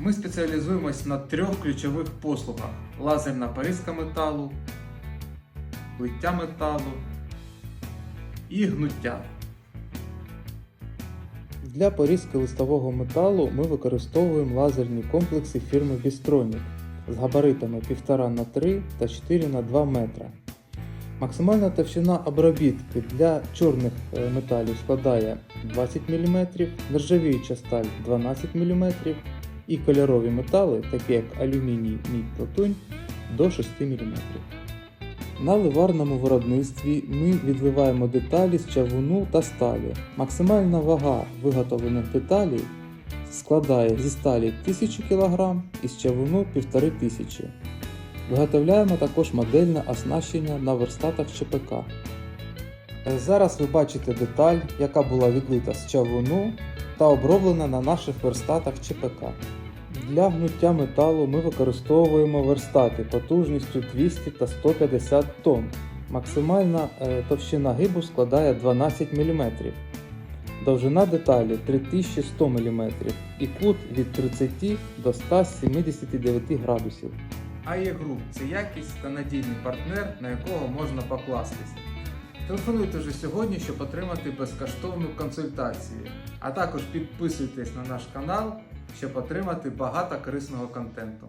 Ми спеціалізуємось на трьох ключових послугах: лазерна порізка металу, лиття металу і гнуття. Для порізки листового металу ми використовуємо лазерні комплекси фірми Bistronic з габаритами 1,5 на 3 та 4 на 2 метра. Максимальна товщина обробітки для чорних е, металів складає 20 мм, нержавіюча сталь 12 мм і кольорові метали, такі як алюміній, мідь, латунь, до 6 мм. На ливарному виробництві ми відливаємо деталі з чавуну та сталі. Максимальна вага виготовлених деталей складає зі сталі 1000 кг і з чавуну 1500 Виготовляємо також модельне оснащення на верстатах ЧПК. Е, Зараз ви бачите деталь, яка була відлита з чавуну та оброблена на наших верстатах ЧПК. Для гнуття металу ми використовуємо верстати потужністю 200 та 150 тонн. Максимальна е, товщина гибу складає 12 мм. Довжина деталі 3100 мм і кут від 30 до 179 градусів. АЄ Груп це якість та надійний партнер, на якого можна покластись. Телефонуйте вже сьогодні, щоб отримати безкоштовну консультацію. А також підписуйтесь на наш канал, щоб отримати багато корисного контенту.